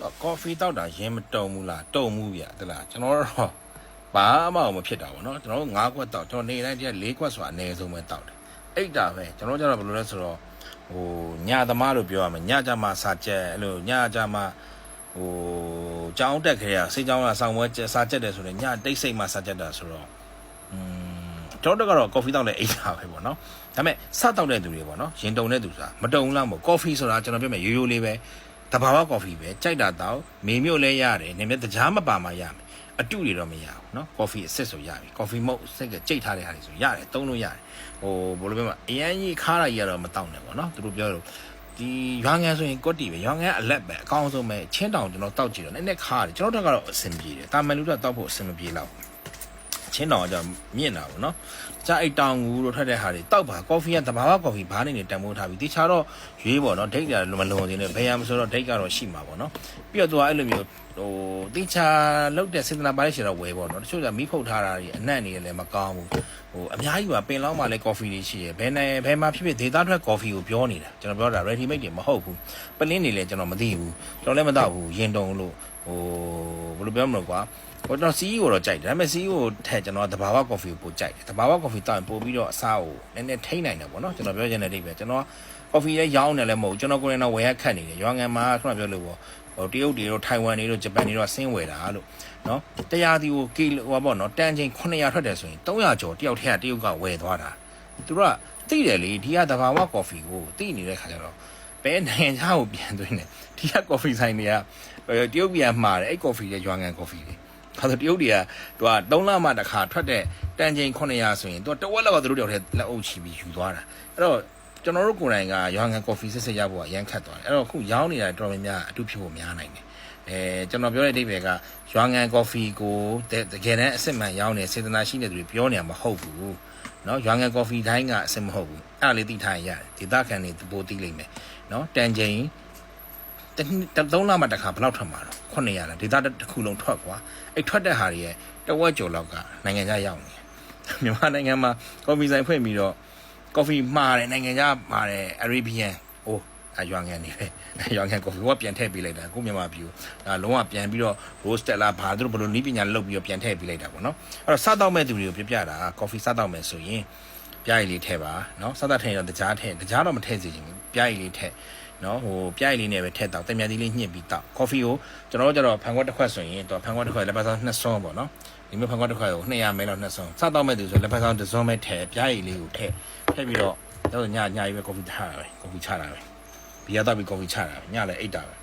တော့ကော်ဖီတောက်တာရင်မတုံဘူးလားတုံဘူးဗျတလားကျွန်တော်တော့ဘာမှမဖြစ်တာဗောနော်ကျွန်တော်တို့၅ခွက်တောက်ကျွန်တော်နေတိုင်းတည်း၄ခွက်ဆိုတာအနည်းဆုံးပဲတောက်တယ်အိတ်တာပဲကျွန်တော်ကျတော့ဘယ်လိုလဲဆိုတော့ဟိုညသမားလို့ပြောရမယ်ညကြမှာစာကြက်အဲ့လိုညကြမှာဟိုကြောင်းတက်ခဲရစိတ်ကြောင်းကဆောင်းပွဲစာကြက်တယ်ဆိုတော့ညတိတ်စိတ်မှစာကြက်တာဆိုတော့อืมကျွန်တော်တို့ကတော့ကော်ဖီတောက်တဲ့အိတ်တာပဲဗောနော်ဒါပေမဲ့စတောက်တဲ့သူတွေဗောနော်ရင်တုံတဲ့သူဆိုတာမတုံလားမဟုတ်ကော်ဖီဆိုတာကျွန်တော်ပြောမယ်ရိုးရိုးလေးပဲ တဘာဝကော်ဖီပဲကြိုက်တာတော့မေမြို့လဲရတယ်နေမြတကြားမပါမှရမယ်အတုတွေတော့မရဘူးเนาะကော်ဖီအစ်စ်ဆိုရပြီကော်ဖီမုတ်စိတ်ကကြိတ်ထားတဲ့ဟာတွေဆိုရတယ်သုံးလို့ရတယ်ဟိုဘယ်လိုပြောမလဲအရန်ကြီးခါရကြီးကတော့မတောက်နဲ့ပေါ့เนาะသူတို့ပြောလို့ဒီရွာငန်းဆိုရင်ကွက်တီပဲရွာငန်းအလက်ပဲအကောင်းဆုံးပဲချင်းတောင်ကျွန်တော်တောက်ကြည့်တော့နည်းနည်းခါတယ်ကျွန်တော်တို့ကတော့အဆင်ပြေတယ်တာမန်လူတော့တောက်ဖို့အဆင်မပြေတော့ ချင်းတောင်ကကြောင့်မြင့်တာပေါ့နော်။ကြာအိတ်တောင်ကူတို့ထွက်တဲ့ဟာတွေတောက်ပါကော်ဖီကတဘာဝကော်ဖီဘာနေနေတန်ဖိုးထားပြီးတခြားတော့ရွေးပေါ့နော်ဒိတ်ကမလွန်သေးနဲ့ဘယ်ရမဆိုတော့ဒိတ်ကတော့ရှိမှာပေါ့နော်။ပြီးတော့သူကအဲ့လိုမျိုးဟိုတခြားလောက်တဲ့စေတနာပိုင်းရှိတော့ဝယ်ပေါ့နော်။တချို့ကမီးဖုတ်ထားတာတွေအနံ့နေတယ်လည်းမကောင်းဘူး။ဟိုအများကြီးကပင်လောင်းမှလည်းကော်ဖီတွေရှိရယ်ဘယ်နဲ့ဘယ်မှာဖြစ်ဖြစ်ဒေတာထွက်ကော်ဖီကိုပြောနေတာကျွန်တော်ပြောတာ ready made တွေမဟုတ်ဘူးပလင်းနေလည်းကျွန်တော်မသိဘူးကျွန်တော်လည်းမတော့ဘူးရင်တုံလို့ ဟိုဘယ်လိုပြောမလဲကွာဟိုတော့ CEO တော့ကြိုက်တယ်ဒါပေမဲ့ CEO ထက်ကျွန်တော်တဘာဝကော်ဖီကိုပိုကြိုက်တယ်တဘာဝကော်ဖီတောက်ရင်ပို့ပြီးတော့အစားကိုနည်းနည်းထိမ့်နိုင်တယ်ပေါ့နော်ကျွန်တော်ပြောချင်တဲ့အိပဲကျွန်တော်ကော်ဖီလည်းရောင်းတယ်လည်းမဟုတ်ကျွန်တော်ကိုယ်နဲ့ဝယ်ရခတ်နေတယ်ရွာငံမှာခုနပြောလို့ပေါ့ဟိုတရုတ်တွေတို့ထိုင်ဝမ်တွေတို့ဂျပန်တွေတို့ဆင်းဝယ်တာလို့နော်တရားဒီကိုကီလိုဟိုပေါ့နော်တန်ချိန်900ထွက်တယ်ဆိုရင်300ကျော်တယောက်ထက်ကတရုတ်ကဝယ်သွားတာသူတို့ကသိတယ်လေဒီကတဘာဝကော်ဖီကိုသိနေတဲ့ခါကျတော့ ဘယ်နိုင်ငံခြားကိုပြန်သွင်းတယ်ဒီကကော်ဖီဆိုင်တွေကတရုတ်ပြန်မှာတယ်အဲ့ကော်ဖီရဲ့ရွာငံကော်ဖီတွေဒါဆိုတရုတ်တွေကသူက3လမှတစ်ခါထွက်တဲ့တန်ချိန်900ဆိုရင်သူကတဝက်လောက်ကသူတို့တယောက်တည်းလက်အုပ်ချပြီးယူသွားတာအဲ့တော့ကျွန်တော်တို့ကိုယ်တိုင်ကရွာငံကော်ဖီစစ်စစ်ရဖို့ကရမ်းခတ်သွားတယ်အဲ့တော့အခုရောင်းနေတာတော်တော်များများအတူဖြစ်ဖို့များနိုင်တယ်အဲကျွန်တော်ပြောတဲ့အဓိပ္ပာယ်ကရွာငံကော်ဖီကိုတကယ်တမ်းအစ်စ်မှန်ရောင်းနေစေတနာရှိတဲ့သူတွေပြောနေမှာမဟုတ်ဘူး နော်ရွာငံကော်ဖီတိုင်းကအစမဟုတ်ဘူးအဲ့ဒါလေးသိထားရင်ရတယ်ဒေသခံတွေသဘောသိလိမ့်မယ်နော်တန်ချိန်သုံးလမှတစ်ခါဘယ်လောက်ထွက်မှာတော့900လားဒေသတစ်ခုလုံးထွက်ကွာအဲ့ထွက်တဲ့ဟာတွေရဲ့တဝက်ကျော်လောက်ကနိုင်ငံခြားရောက်နေမြန်မာနိုင်ငံမှာကော်ဖီဆိုင်ဖွင့်ပြီးတော့ကော်ဖီမှားတယ်နိုင်ငံခြားမှားတယ်အရေဘီယန်ဟို ရွာငံနေပဲရွာငံကော်ဖီကပြန်ထည့်ပေးလိုက်တာကိုမြန်မာပြည်ကိုဒါလုံးဝပြန်ပြီးတော့ roast လာဘာသူတို့ဘယ်လိုနီးပညာလုပ်ပြီးတော့ပြန်ထည့်ပေးလိုက်တာပေါ့နော်အဲ့တော့စားတော့မဲ့သူတွေကိုပြပြတာကော်ဖီစားတော့မဲ့ဆိုရင်ပြားရည်လေးထည့်ပါနော်စားတော့ထည့်ရင်တော့တကြားထည့်တကြားတော့မထည့်စေချင်ဘူးပြားရည်လေးထည့်နော်ဟိုပြိုက်လေးနဲ့ပဲထည့်တောက်တမြန်သီးလေးညှစ်ပြီးတောက်ကော်ဖီကိုကျွန်တော်တို့ကျတော့ဖန်ခွက်တစ်ခွက်ဆိုရင်တော့ဖန်ခွက်တစ်ခွက်လက်ပတ်ဆောင်နှစ်စွန်းပေါ့နော်ဒီမျိုးဖန်ခွက်တစ်ခွက်ကို200မဲလောက်နှစ်စွန်းစတောက်မဲ့သူဆိုလက်ပတ်ဆောင်တစ်စွန်းပဲထည့်ပြိုက်လေးကိုထည့်ထည့်ပြီးတော့တော့ညညကြီးပဲကော်ဖီထားတာပဲကော်ဖီချတာပဲ ဘီယာတောက်ပြီးကော်ဖီချတာပဲညလည်းအိတ်တာပဲ